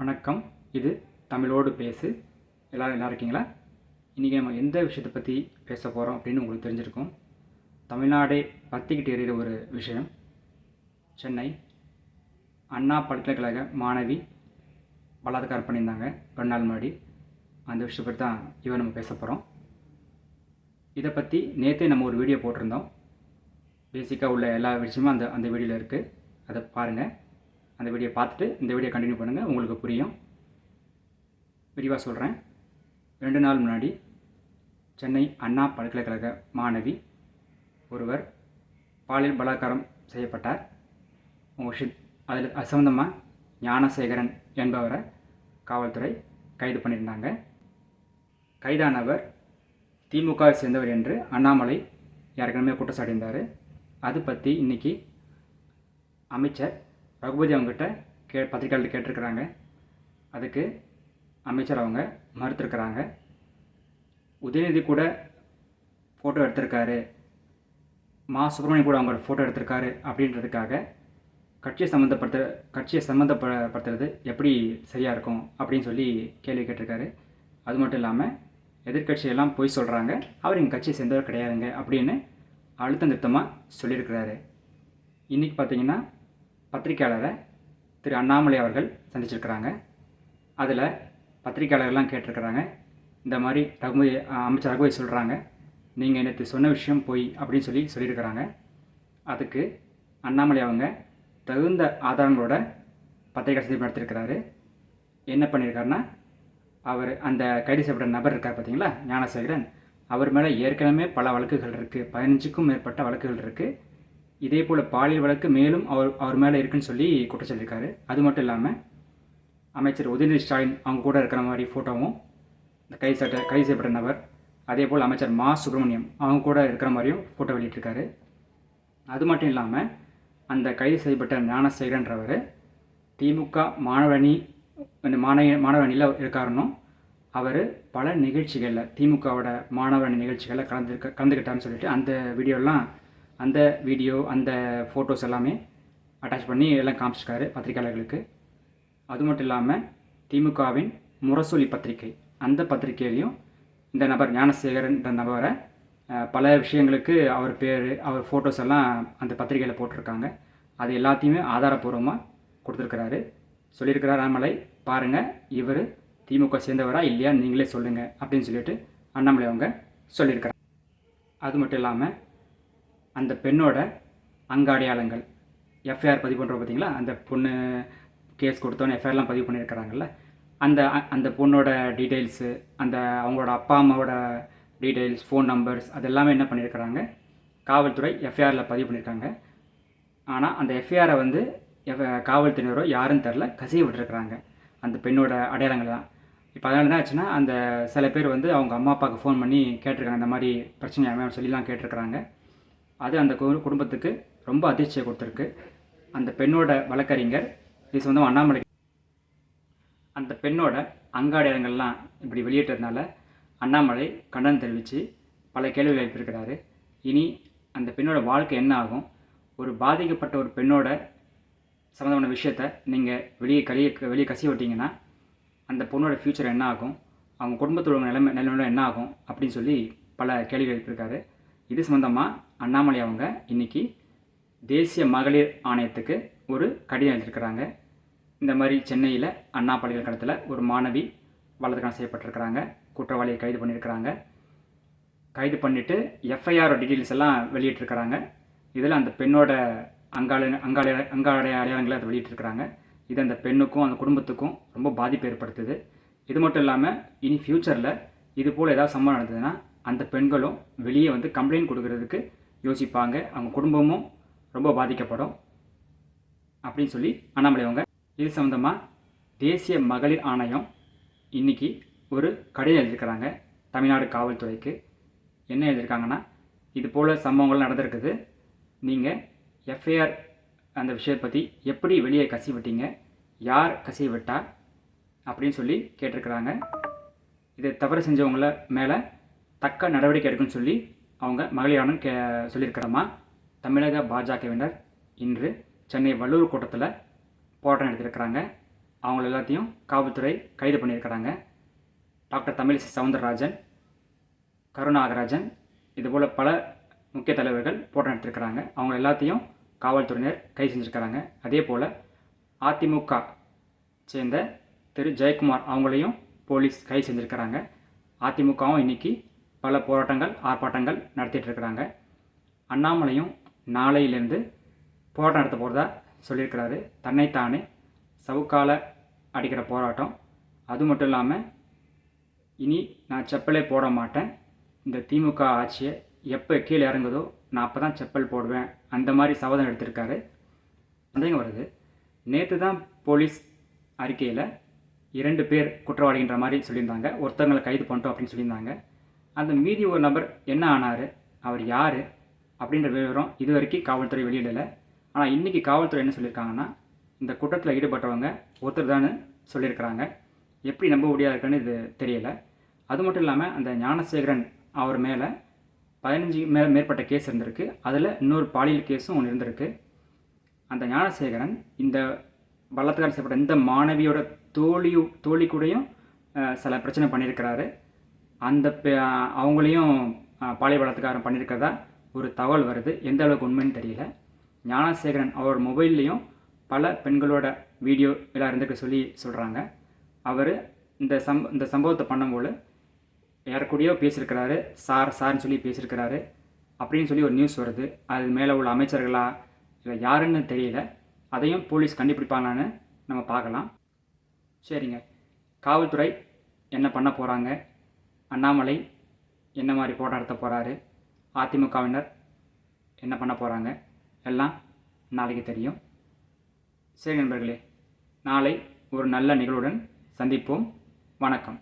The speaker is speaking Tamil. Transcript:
வணக்கம். இது தமிழோடு பேசு. எல்லோரும் நல்லா இருக்கீங்களா? இன்றைக்கி நம்ம எந்த விஷயத்தை பற்றி பேச போகிறோம் அப்படின்னு உங்களுக்கு தெரிஞ்சிருக்கும். தமிழ்நாடே பற்றிக்கிட்டு எறிகிற ஒரு விஷயம். சென்னை அண்ணா பல்கலைக்கழக மாணவி பலாத்காரம் பண்ணியிருந்தாங்க. ரெண்டு நாள் முன்னாடி. அந்த விஷயத்தை பற்றி தான் இவன் நம்ம பேச போகிறோம் இதை பற்றி நேற்றே நம்ம ஒரு வீடியோ போட்டிருந்தோம். பேசிக்காக உள்ள எல்லா விஷயமும் அந்த அந்த வீடியோவில் இருக்குது அதை பாருங்கள் அந்த வீடியோ பார்த்துட்டு இந்த வீடியோ கண்டினியூ பண்ணுங்கள் உங்களுக்கு புரியும். விரிவாக சொல்கிறேன் ரெண்டு நாள் முன்னாடி சென்னை அண்ணா பல்கலைக்கழக மாணவி ஒருவர் பாலியல் பலாத்காரம் செய்யப்பட்டார். உங்கள் அதில் அது சம்மந்தமாக ஞானசேகரன் என்பவரை காவல்துறை கைது பண்ணியிருந்தாங்க. கைதானவர் திமுகவை சேர்ந்தவர் என்று அண்ணாமலை ஏற்கனவே குற்றச்சாட்டியிருந்தார். அது பற்றி இன்றைக்கி அமைச்சர் ரகுபதி அவங்ககிட்ட கே பத்திரிகையாளர் கேட்டிருக்கிறாங்க. அதுக்கு அமைச்சர் அவங்க மறுத்திருக்கிறாங்க. உதயநிதி கூட ஃபோட்டோ எடுத்திருக்காரு. மா சுப்பிரமணியம் கூட அவங்களோட ஃபோட்டோ எடுத்திருக்காரு அப்படின்றதுக்காக கட்சியை சம்மந்தப்படுத்த கட்சியை சம்மந்தப்படுத்துறது எப்படி சரியாக இருக்கும் அப்படின்னு சொல்லி கேள்வி கேட்டிருக்காரு. அது மட்டும் இல்லாமல் எதிர்கட்சியெல்லாம் பொய் சொல்கிறாங்க அவர் எங்கள் கட்சியை சேர்ந்தவர் கிடையாதுங்க அப்படின்னு அழுத்த நிறுத்தமாக சொல்லியிருக்கிறாரு. இன்றைக்கி பார்த்தீங்கன்னா பத்திரிக்கையாளரை திரு அண்ணாமலை அவர்கள் சந்திச்சிருக்கிறாங்க. அதில் பத்திரிக்கையாளர்கள்லாம் கேட்டிருக்கிறாங்க. இந்த மாதிரி ரகுமதி அமைச்சர் ரகுமதி சொல்கிறாங்க நீங்கள் நேற்று சொன்ன விஷயம் போய் அப்படின்னு சொல்லி சொல்லியிருக்கிறாங்க. அதுக்கு அண்ணாமலை அவங்க தகுந்த ஆதாரங்களோட பத்திரிகை சந்திப்பு நடத்திருக்கிறாரு என்ன பண்ணியிருக்காருன்னா அவர் அந்த கைது செய்யப்பட்ட நபர் இருக்கார் பார்த்தீங்களா ஞானசேகரன். அவர் மேலே ஏற்கனவே பல வழக்குகள் இருக்குது பதினஞ்சுக்கும் மேற்பட்ட வழக்குகள் இருக்குது இதே போல் பாலியல் வழக்கு மேலும் அவர் அவர் மேலே இருக்குன்னு சொல்லி குற்றம் சொல்லியிருக்காரு அது மட்டும் இல்லாமல் அமைச்சர் உதயநிதி ஸ்டாலின் அவங்க கூட இருக்கிற மாதிரி ஃபோட்டோவும் இந்த கை சட்ட கைது செய்யப்பட்ட நபர் அதே போல் அமைச்சர் மா சுப்பிரமணியம் அவங்க கூட இருக்கிற மாதிரியும் ஃபோட்டோ வெளியிட்டிருக்காரு. அது மட்டும் இல்லாமல் அந்த கைது செய்யப்பட்ட ஞானசேகரன்றவர் திமுக மாணவணி மாணவ மாணவணியில் இருக்காருன்னும் அவர் பல நிகழ்ச்சிகளில் திமுகவோட மாணவணி நிகழ்ச்சிகளில் கலந்துருக்க கலந்துக்கிட்டான்னு சொல்லிட்டு அந்த வீடியோலாம் அந்த வீடியோ அந்த ஃபோட்டோஸ் எல்லாமே அட்டாச் பண்ணி எல்லாம் காமிச்சிருக்காரு பத்திரிகையாளர்களுக்கு. அது மட்டும் இல்லாமல் திமுகவின் முரசொலி பத்திரிகை. அந்த பத்திரிகையிலையும் இந்த நபர் ஞானசேகரன்ற நபரை பல விஷயங்களுக்கு அவர் பேர் அவர் ஃபோட்டோஸ் எல்லாம் அந்த பத்திரிகையில் போட்டிருக்காங்க. அது எல்லாத்தையுமே ஆதாரப்பூர்வமாக கொடுத்துருக்கிறாரு. சொல்லியிருக்கிறார் அண்ணாமலை பாருங்கள் இவர் திமுக சேர்ந்தவரா இல்லையா? நீங்களே சொல்லுங்கள் அப்படின்னு சொல்லிட்டு அண்ணாமலை அவங்க சொல்லியிருக்கிறார் அது மட்டும் இல்லாமல் அந்த பெண்ணோட அங்க அடையாளங்கள் எஃப்ஐஆர் பதிவு பண்ணுறோம் பார்த்தீங்களா அந்த பொண்ணு கேஸ் கொடுத்தோன்னு எஃப்ஐஆர்லாம் பதிவு பண்ணியிருக்கிறாங்கல்ல? அந்த அந்த பொண்ணோட டீட்டெயில்ஸு அந்த அவங்களோட அப்பா அம்மாவோட டீட்டெயில்ஸ் ஃபோன் நம்பர்ஸ் அது எல்லாமே என்ன பண்ணியிருக்கிறாங்க? காவல்துறை எஃப்ஐஆரில் பதிவு பண்ணியிருக்காங்க. ஆனால் அந்த எஃப்ஐஆரை வந்து எஃப் காவல்துறையினரோ யாருன்னு தெரில கசிய விட்டுருக்குறாங்க. அந்த பெண்ணோட அடையாளங்கள் தான். இப்போ அதனால என்ன ஆச்சுன்னா அந்த சில பேர் வந்து அவங்க அம்மா அப்பாவுக்கு ஃபோன் பண்ணி கேட்டிருக்காங்க. இந்த மாதிரி பிரச்சனை சொல்லிலாம் கேட்டிருக்கிறாங்க. அது அந்த குடும்பத்துக்கு ரொம்ப அதிர்ச்சியை கொடுத்துருக்கு. அந்த பெண்ணோட வழக்கறிஞர் இது சொந்தம் அண்ணாமலை அந்த பெண்ணோட அங்காடையங்கள்லாம் இப்படி வெளியிட்டதுனால அண்ணாமலை கண்டனம் தெரிவித்து பல கேள்விகள் எழுப்பியிருக்கிறாரு. இனி அந்த பெண்ணோட வாழ்க்கை என்ன ஆகும்? ஒரு பாதிக்கப்பட்ட ஒரு பெண்ணோட சம்மந்தமான விஷயத்த நீங்கள் வெளியே கழிய வெளியே கசி விட்டிங்கன்னா அந்த பொண்ணோட ஃப்யூச்சர் என்ன ஆகும்? அவங்க குடும்பத்தோட நிலைமை நிலைமையோட என்ன ஆகும்? அப்படின்னு சொல்லி பல கேள்விகள் எழுப்பியிருக்காரு. இது சம்மந்தமாக அண்ணாமலை அவங்க இன்றைக்கி தேசிய மகளிர் ஆணையத்துக்கு ஒரு கடிதம் எழுதியிருக்கிறாங்க. இந்த மாதிரி சென்னையில் அண்ணா பல்கலைக்கழகத்தில் ஒரு மாணவி வலதுக்கான செய்யப்பட்டிருக்கிறாங்க. குற்றவாளியை கைது பண்ணியிருக்கிறாங்க. கைது பண்ணிவிட்டு எஃப்ஐஆர் டீட்டெயில்ஸ் எல்லாம் வெளியிட்டிருக்கிறாங்க. இதில் அந்த பெண்ணோட அங்காள அங்காள அங்காள அடையாளங்களை அதை வெளியிட்டிருக்கிறாங்க. இது அந்த பெண்ணுக்கும் அந்த குடும்பத்துக்கும் ரொம்ப பாதிப்பு ஏற்படுத்துது. இது மட்டும் இல்லாமல் இனி ஃப்யூச்சரில் இது போல் ஏதாவது சம்பவம் நடந்ததுன்னா அந்த பெண்களும் வெளியே வந்து கம்ப்ளைண்ட் கொடுக்கறதுக்கு யோசிப்பாங்க. அவங்க குடும்பமும் ரொம்ப பாதிக்கப்படும். அப்படின்னு சொல்லி அண்ணாமலை அவங்க இது சம்மந்தமாக தேசிய மகளிர் ஆணையம் இன்றைக்கி ஒரு கடிதம் எழுதியிருக்கிறாங்க தமிழ்நாடு காவல்துறைக்கு. என்ன எழுதியிருக்காங்கன்னா இது போல் சம்பவங்கள் நடந்திருக்குது. நீங்கள் எஃப்ஐஆர் அந்த விஷயத்தை பற்றி எப்படி வெளியே கசி விட்டீங்க? யார் கசி விட்டா? அப்படின்னு சொல்லி கேட்டிருக்கிறாங்க. இதை தவறு செஞ்சவங்கள மேலே தக்க நடவடிக்கை எடுக்குன்னு சொல்லி அவங்க மகளிரானும் கே சொல்லியிருக்கிறோமா தமிழக பாஜகவினர் இன்று சென்னை வள்ளூர் கூட்டத்தில் போராட்டம் நடத்தியிருக்கிறாங்க. அவங்கள எல்லாத்தையும் காவல்துறை கைது பண்ணியிருக்கிறாங்க. டாக்டர் தமிழிசை சவுந்தரராஜன் கருணாகராஜன் இதுபோல் பல முக்கிய தலைவர்கள் போராட்டம் எடுத்திருக்கிறாங்க அவங்க எல்லாத்தையும் காவல்துறையினர் கைது செஞ்சுருக்கிறாங்க. அதே போல் அதிமுக சேர்ந்த திரு. ஜெயக்குமார் அவங்களையும் போலீஸ் கைது செஞ்சுருக்கிறாங்க. அதிமுகவும் இன்னைக்கு பல போராட்டங்கள் ஆர்ப்பாட்டங்கள் நடத்திட்டு இருக்கிறாங்க அண்ணாமலையும் நாளையிலேருந்து போராட்டம் நடத்த போகிறதா சொல்லியிருக்கிறாரு. தன்னைத்தானே சவுக்கால அடிக்கிற போராட்டம். அது மட்டும் இல்லாமல் இனி நான் செப்பலே போட மாட்டேன். இந்த திமுக ஆட்சியை எப்போ கீழே இறங்குதோ நான் அப்போ தான் செப்பல் போடுவேன். அந்த மாதிரி சபதம் எடுத்திருக்காரு. சந்தேகம் வருது. நேற்று தான் போலீஸ் அறிக்கையில் இரண்டு பேர் குற்றவாளின்ற மாதிரி சொல்லியிருந்தாங்க. ஒருத்தவங்களை கைது பண்ணிட்டோம் அப்படின்னு சொல்லியிருந்தாங்க. அந்த மீதி ஒரு நபர் என்ன ஆனார்? அவர் யார்? அப்படின்ற விவரம் இது வரைக்கும் காவல்துறை வெளியிடலை. ஆனால் இன்றைக்கி காவல்துறை என்ன சொல்லியிருக்காங்கன்னா இந்த குற்றத்தில் ஈடுபட்டவங்க ஒருத்தர் தான் சொல்லியிருக்கிறாங்க. எப்படி நம்ப முடியாது இருக்குன்னு இது தெரியலை. அது மட்டும் இல்லாமல் அந்த ஞானசேகரன் அவர் மேலே பதினஞ்சு மே மேற்பட்ட கேஸ் இருந்திருக்கு. அதில் இன்னொரு பாலியல் கேஸும் ஒன்று இருந்திருக்கு. அந்த ஞானசேகரன் இந்த பலாத்காரம் செய்யப்பட்ட இந்த மாணவியோட தோழியு தோழி கூடயும் சில பிரச்சனை பண்ணியிருக்கிறாரு. அந்த அவங்களையும் அஹ், பண்ணியிருக்கிறதா ஒரு தகவல் வருது. எந்த அளவுக்கு உண்மைன்னு தெரியல. ஞானசேகரன் அவர் மொபைல்லையும் பல பெண்களோட வீடியோ எல்லாம் இருந்துக்க சொல்லி சொல்கிறாங்க அவர் இந்த சம் இந்த சம்பவத்தை பண்ணும்போது யாருக்கூடியோ பேசியிருக்கிறாரு. சார் சார்னு சொல்லி பேசியிருக்கிறாரு. அப்படின்னு சொல்லி ஒரு நியூஸ் வருது. அது மேலே உள்ள அமைச்சர்களா இல்லை யாருன்னு தெரியல. அதையும் போலீஸ் கண்டுபிடிப்பாங்களான்னு நம்ம பார்க்கலாம். சரிங்க. காவல்துறை என்ன பண்ண போகிறாங்க அண்ணாமலை என்ன மாதிரி போராட்டம் நடத்த போகிறாரு அதிமுகவினர் என்ன பண்ண போகிறாங்க எல்லாம் நாளைக்கு தெரியும். சரி நண்பர்களே நாளை ஒரு நல்ல நிகழ்வுடன் சந்திப்போம். வணக்கம்.